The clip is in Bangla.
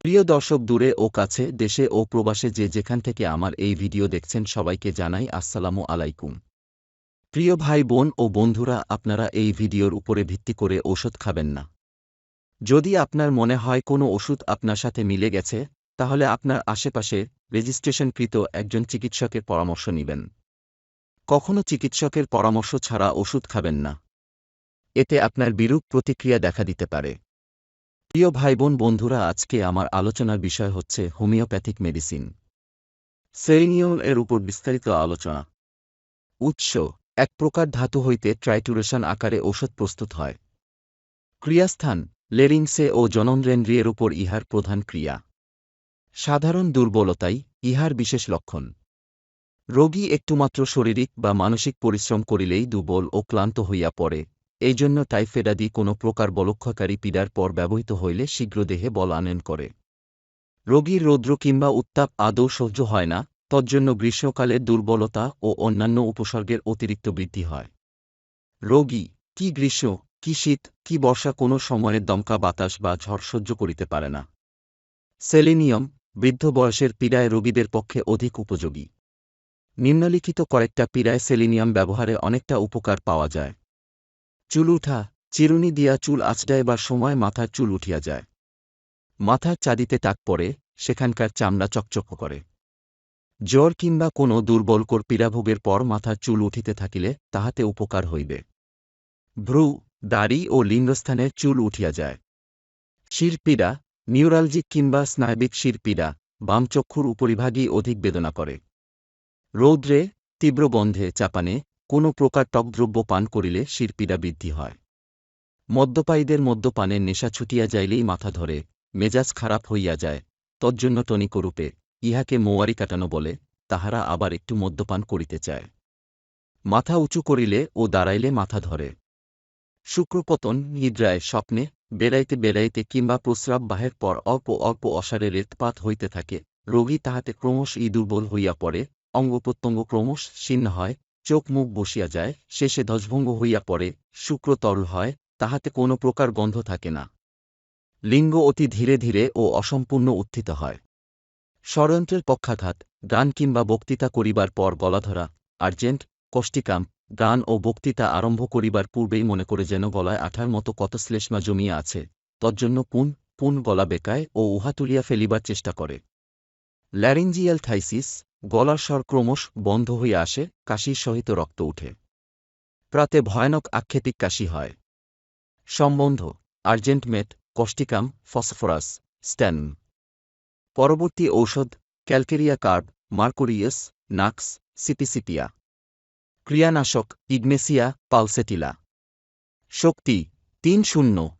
প্রিয় দর্শক দূরে ও কাছে, দেশে ও প্রবাসে যে যেখান থেকে আমার এই ভিডিও দেখছেন সবাইকে জানাই আসসালামু আলাইকুম। প্রিয় ভাই, বোন ও বন্ধুরা, আপনারা এই ভিডিওর উপরে ভিত্তি করে ওষুধ খাবেন না। যদি আপনার মনে হয় কোনো ওষুধ আপনার সাথে মিলে গেছে, তাহলে আপনার আশেপাশে রেজিস্ট্রেশনকৃত একজন চিকিৎসকের পরামর্শ নেবেন। কখনো চিকিৎসকের পরামর্শ ছাড়া ওষুধ খাবেন না। এতে আপনার বিরূপ প্রতিক্রিয়া দেখা দিতে পারে। প্রিয় ভাই বোন বন্ধুরা, আজকে আমার আলোচনার বিষয় হচ্ছে হোমিওপ্যাথিক মেডিসিন। সেরিনিয়ম এর উপর বিস্তারিত আলোচনা। উৎস, এক প্রকার ধাতু হইতে ট্রাইটুরেশন আকারে ঔষধ প্রস্তুত হয়। ক্রিয়াস্থান লেরিংসে ও জনন্দ্রেন্দ্রিয়ের উপর ইহার প্রধান ক্রিয়া। সাধারণ দুর্বলতাই ইহার বিশেষ লক্ষণ। রোগী একটুমাত্র শারীরিক বা মানসিক পরিশ্রম করিলেই দুর্বল ও ক্লান্ত হইয়া পড়ে। এই জন্য টাইফেডাদি কোনো প্রকার বলক্ষাকারী পীড়ার পর ব্যবহৃত হইলে শীঘ্র দেহে বল আনয়ন করে। রোগীর রৌদ্র কিংবা উত্তাপ আদৌ সহ্য হয় না, তজ্জন্য গ্রীষ্মকালে দুর্বলতা ও অন্যান্য উপসর্গের অতিরিক্ত বৃদ্ধি হয়। রোগী, কি গ্রীষ্ম, কি শীত, কি বর্ষা কোনো সময়ের দমকা বাতাস বা ঝড় সহ্য করিতে পারে না। সেলিনিয়াম, বৃদ্ধ বয়সের পীড়ায় রোগীদের পক্ষে অধিক উপযোগী। নিম্নলিখিত কয়েকটা পীড়ায় সেলিনিয়াম ব্যবহারে অনেকটা উপকার পাওয়া যায়। চুল উঠা, চিরুনি দিয়া চুল আঁচড়াইবার সময় মাথার চুল উঠিয়া যায়। মাথার চাঁদিতে টাক পড়ে, সেখানকার চামড়া চকচক করে। জ্বর কিংবা কোনো দুর্বলকর পীড়াভোগের পর মাথার চুল উঠিতে থাকিলে তাহাতে উপকার হইবে। ভ্রু, দাড়ি ও লিঙ্গস্থানের চুল উঠিয়া যায়। শিরপীড়া, নিউরালজিক কিংবা স্নায়বিক শিরপীড়া, বামচক্ষুর উপরিভাগই অধিক বেদনা করে। রৌদ্রে, তীব্র বন্ধে চাপানে কোনো প্রকার টকদ্রব্য পান করিলে শিরপীড়া বৃদ্ধি হয়। মদ্যপায়ীদের মদ্যপানের নেশা ছুটিয়া যাইলেই মাথা ধরে, মেজাজ খারাপ হইয়া যায়, তজ্জন্য টনিকরূপে, ইহাকে মৌয়ারি কাটানো বলে, তাহারা আবার একটু মদ্যপান করিতে চায়। মাথা উঁচু করিলে ও দাঁড়াইলে মাথা ধরে। শুক্রপতন নিদ্রায় স্বপ্নে, বেড়াইতে বেড়াইতে কিংবা প্রস্রাব বাহের পর অল্প অল্প অসারে রেতপাত হইতে থাকে, রোগী তাহাতে ক্রমশ ই দুর্বল হইয়া পড়ে, অঙ্গপ্রত্যঙ্গ ক্রমশ ছিন্ন হয় চোখ মুখ বসিয়া যায়, শেষে ধ্বজভঙ্গ হইয়া পড়ে, শুক্র তরল হয়, তাহাতে কোনো প্রকার গন্ধ থাকে না। লিঙ্গ অতি ধীরে ধীরে ও অসম্পূর্ণ উত্থিত হয়। ষড়যন্ত্রের পক্ষাঘাত, গান কিংবা বক্তৃতা করিবার পর গলাধরা, আর্জেন্ট, কষ্টিকাম, গান ও বক্তৃতা আরম্ভ করিবার পূর্বেই মনে করে যেন গলায় আঠার মতো কত শ্লেষ্মা জমিয়া আছে, তজ্জন্য পুন পুন গলা বেকায় ও উহা তুলিয়া ফেলিবার চেষ্টা করে। ল্যারিঞ্জিয়াল থাইসিস গলার স্বর ক্রমশ বন্ধ হইয়া আসে, কাশির সহিত রক্ত উঠে। প্রাতে ভয়ানক আক্ষেপিক কাশি হয়। সম্বন্ধ আর্জেন্টমেট কষ্টিকাম, ফসফরাস স্ট্যান পরবর্তী ঔষধ, ক্যালকেরিয়া কার্ব, মার্কোরিয়াস, নাক্স, সিপিসিপিয়া। ক্রিয়ানাশক, ইগনেসিয়া, পালসেটিলা। শক্তি, তিন শূন্য।